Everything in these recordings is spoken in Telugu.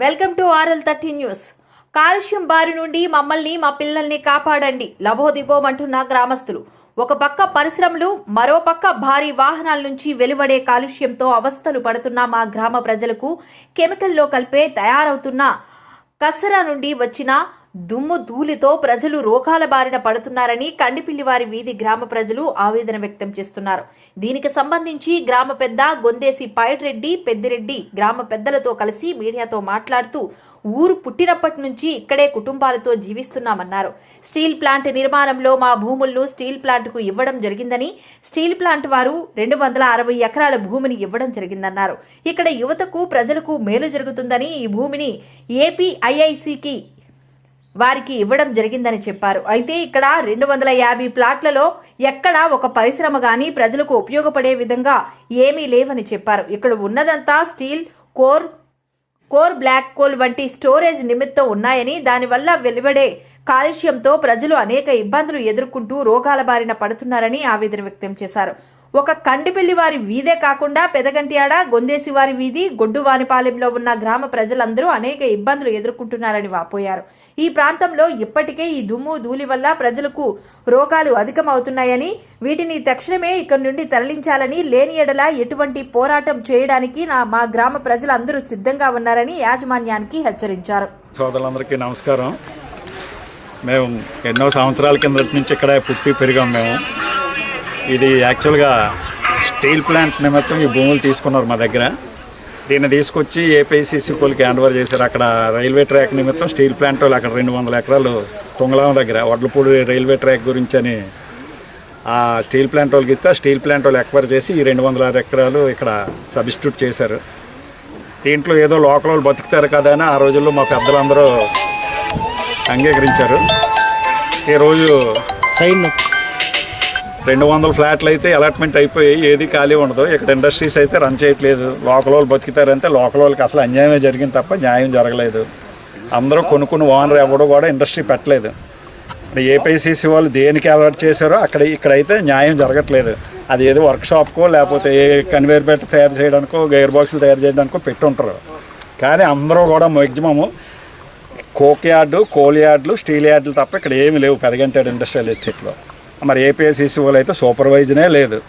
Welcome to RL thirty news. కాలుష్యం బారి నుండి మమ్మల్ని మా పిల్లల్ని కాపాడండి లభోదిబోమంటున్న గ్రామస్తులు. ఒక పక్క పరిశ్రమలు మరో పక్క భారీ వాహనాల నుంచి వెలువడే కాలుష్యంతో అవస్థలు పడుతున్న మా గ్రామ ప్రజలకు కెమికల్లో కలిపే తయారవుతున్న కసరా నుండి వచ్చిన దుమ్ము ధూళితో ప్రజలు రోగాల బారిన పడుతున్నారని కండిపిల్లివారి వీధి గ్రామ ప్రజలు ఆవేదన వ్యక్తం చేస్తున్నారు. దీనికి సంబంధించి గ్రామ పెద్ద గొందేసి పైడ్రెడ్డి పెద్దిరెడ్డి గ్రామ పెద్దలతో కలిసి మీడియాతో మాట్లాడుతూ ఊరు పుట్టినప్పటి నుంచి ఇక్కడే కుటుంబాలతో జీవిస్తున్నామన్నారు. స్టీల్ ప్లాంట్ నిర్మాణంలో మా భూములను స్టీల్ ప్లాంట్కు ఇవ్వడం జరిగిందని స్టీల్ ప్లాంట్ వారు రెండు వందల అరవై ఎకరాల భూమిని ఇవ్వడం జరిగిందన్నారు. ఇక్కడ యువతకు ప్రజలకు మేలు జరుగుతుందని ఈ భూమిని ఏపీఐఐసికి వారికి ఇవ్వడం జరిగిందని చెప్పారు. అయితే ఇక్కడ రెండు వందల యాభై ప్లాట్లలో ఎక్కడా ఒక పరిశ్రమ గాని ప్రజలకు ఉపయోగపడే విధంగా ఏమీ లేవని చెప్పారు. ఇక్కడ ఉన్నదంతా steel core core black coal వంటి స్టోరేజ్ నిమిత్తం ఉన్నాయని దానివల్ల వెలువడే కాలుష్యంతో ప్రజలు అనేక ఇబ్బందులు ఎదుర్కొంటూ రోగాల బారిన పడుతున్నారని ఆవేదన వ్యక్తం చేశారు. ఒక కండిపెల్లి వారి వీధే కాకుండా పెదగంటియాడ గొందేసి వారి వీధి గొడ్డువానిపాలెంలో ఉన్న గ్రామ ప్రజలందరూ అనేక ఇబ్బందులు ఎదుర్కొంటున్నారని వాపోయారు. ఈ ప్రాంతంలో ఇప్పటికే ఈ దుమ్ము ధూళి వల్ల ప్రజలకు రోగాలు అధికమవుతున్నాయని వీటిని తక్షణమే ఇక్కడి నుండి తరలించాలని లేని ఎడల ఎటువంటి పోరాటం చేయడానికి నా మా గ్రామ ప్రజలందరూ సిద్ధంగా ఉన్నారని యాజమాన్యానికి హెచ్చరించారు. సోదరులందరికీ నమస్కారం. మేము ఎన్నో సంవత్సరాల కిందటి నుంచి ఇక్కడ పుట్టి పెరిగాం మేము. ఇది యాక్చువల్గా స్టీల్ ప్లాంట్ నిమిత్తం ఈ భూములు తీసుకున్నారు మా దగ్గర. దీన్ని తీసుకొచ్చి ఏపీసీసీ కోల్కి హ్యాండ్ ఓవర్ చేశారు. అక్కడ రైల్వే ట్రాక్ నిమిత్తం స్టీల్ ప్లాంట్ వాళ్ళు అక్కడ రెండు వందల ఎకరాలు తుంగలాం దగ్గర వడ్లపూడి రైల్వే ట్రాక్ గురించి అని ఆ స్టీల్ ప్లాంట్ వాళ్ళకి ఇస్తే స్టీల్ ప్లాంట్ వాళ్ళు ఎక్వైర్ చేసి ఈ రెండు వందల ఆరు ఎకరాలు ఇక్కడ సబ్స్టిట్యూట్ చేశారు. దీంట్లో ఏదో లోకల్ వాళ్ళు బతుకుతారు కదా అని ఆ రోజుల్లో మా పెద్దలందరూ అంగీకరించారు. ఈరోజు సైన్ రెండు వందల ఫ్లాట్లు అయితే అలాట్మెంట్ అయిపోయి ఏది ఖాళీ ఉండదు. ఇక్కడ ఇండస్ట్రీస్ అయితే రన్ చేయట్లేదు. లోకల్ వాళ్ళు బతుకుతారంటే లోకల్ వాళ్ళకి అసలు అన్యాయమే జరిగింది తప్ప న్యాయం జరగలేదు. అందరూ కొనుక్కుని ఓనర్ ఎవడు కూడా ఇండస్ట్రీ పెట్టలేదు. ఏపీసీసీ వాళ్ళు దేనికి అలర్ట్ చేశారో అక్కడ ఇక్కడైతే న్యాయం జరగట్లేదు. అది ఏదో వర్క్షాప్కో లేకపోతే ఏ కన్వేర్ బెల్ట్ తయారు చేయడానికో గేర్ బాక్సులు తయారు చేయడానికో పెట్టుంటారు. కానీ అందరూ కూడా మ్యాక్సిమము కోక్ యార్డు కోల్ యార్డులు స్టీల్ యార్డులు తప్ప ఇక్కడ ఏమి లేవు. పెరగంటాడు ఇండస్ట్రియల్ ఎస్టేట్లో. మరి ఏపీఎస్ఈసీఓలు అయితే సూపర్వైజనే లేదు.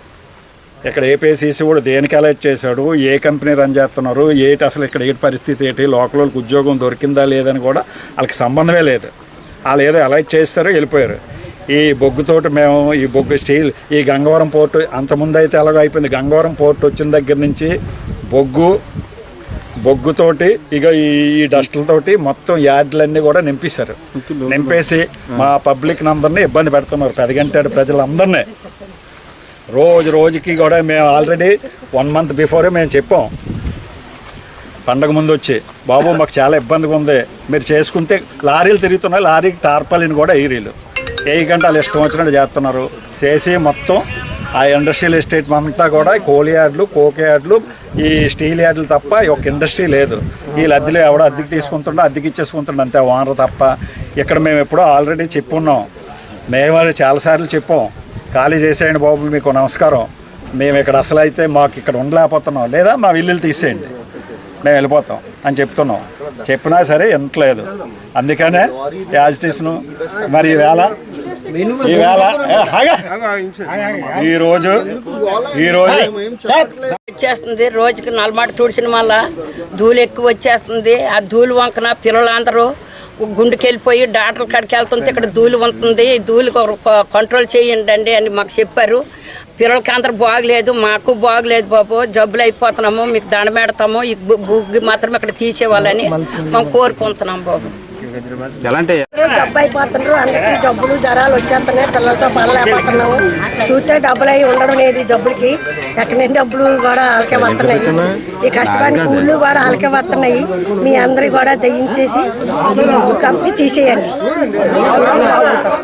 ఇక్కడ ఏపీఎస్సీసీ కూడా దేనికి అలర్ట్ చేశాడు? ఏ కంపెనీ రన్ చేస్తున్నారు? ఏటి అసలు ఇక్కడ ఏటి పరిస్థితి ఏంటి? లోకల్ వాళ్ళకి ఉద్యోగం దొరికిందా లేదని కూడా వాళ్ళకి సంబంధమే లేదు. వాళ్ళు ఏదో అలర్ట్ చేస్తారో వెళ్ళిపోయారు. ఈ బొగ్గుతోటి మేము ఈ బొగ్గు స్టీల్ ఈ గంగవరం పోర్టు అంతకుముందు అయితే ఎలాగో అయిపోయింది. గంగవరం పోర్టు వచ్చిన దగ్గర నుంచి బొగ్గు బొగ్గుతోటి ఇక ఈ డస్టులతోటి మొత్తం యార్డులన్నీ కూడా నింపేశారు. నింపేసి మా పబ్లిక్ అందరినీ ఇబ్బంది పెడుతున్నారు. పెదగంటాడు ప్రజలందరినీ. రోజు రోజుకి కూడా మేము ఆల్రెడీ వన్ మంత్ బిఫోరే మేము చెప్పాం. పండగ ముందు వచ్చి బాబు మాకు చాలా ఇబ్బందిగా ఉంది. మీరు చేసుకుంటే లారీలు తిరుగుతున్నాయి లారీకి టార్పాలిన్ కూడా ఎయిరీలు ఏ గంటలు ఇష్టం వచ్చినట్టు చేస్తున్నారు? చేసి మొత్తం ఆ ఇండస్ట్రియల్ ఎస్టేట్ అంతా కూడా కోలి యార్డ్లు కోక్ యార్డ్లు ఈ స్టీల్ యార్డ్లు తప్ప ఈ ఒక ఇండస్ట్రీ లేదు. ఈ అద్దెలు ఎవడో అద్దెకి తీసుకుంటుండో అద్దెకి ఇచ్చేసుకుంటుండో అంతే ఓనర్ తప్ప. ఇక్కడ మేము ఎప్పుడో ఆల్రెడీ చెప్పున్నాం. మేము చాలాసార్లు చెప్పాం. ఖాళీ చేసేయండి బాబు మీకు నమస్కారం. మేము ఇక్కడ అసలు అయితే మాకు ఇక్కడ ఉండలేకపోతున్నాం. లేదా మా ఇల్లులు తీసేయండి. మేము వెళ్ళిపోతాం అని చెప్తున్నాం. చెప్పినా సరే వినట్లేదు. అందుకనే యాజిటేషను మరి ఈవేళ ఈవేళ ఏ, ఆగా. ఈరోజు ఈరోజు వచ్చేస్తుంది రోజుకి నలమాట తుడిచిన వల్ల ధూళి ఎక్కువ వచ్చేస్తుంది. ఆ ధూళి వంకన పిల్లలందరూ గుండెకి వెళ్ళిపోయి డాక్టర్ కాడికి వెళ్తుంటే ఇక్కడ ధూళి ఉంటుంది ఈ ధూళి కంట్రోల్ చేయండి అండి అని మాకు చెప్పారు. పిల్లలకి అందరూ బాగలేదు. మాకు బాగలేదు బాబు. జబ్బులు అయిపోతున్నాము. మీకు దండ పెడతాము. ఈ బుగ్గి మాత్రం ఇక్కడ తీసేవాళ్ళని మేము కోరుకుంటున్నాం బాబు. ఎలాంటి జబ్బు అయిపోతున్నారు. అందరికీ జబ్బులు జ్వరాలు వచ్చేస్తున్నాయి. పిల్లలతో పడలేకపోతున్నాము చూస్తే డబ్బులు అయి ఉండడం లేదు జబ్బులకి. ఎక్కడి డబ్బులు కూడా వాళ్ళకే వస్తున్నాయి. ఈ కష్టపడిన కూళ్ళు కూడా వాళ్ళకే వస్తున్నాయి. మీ అందరికి కూడా దయించేసి కంపెనీ తీసేయండి.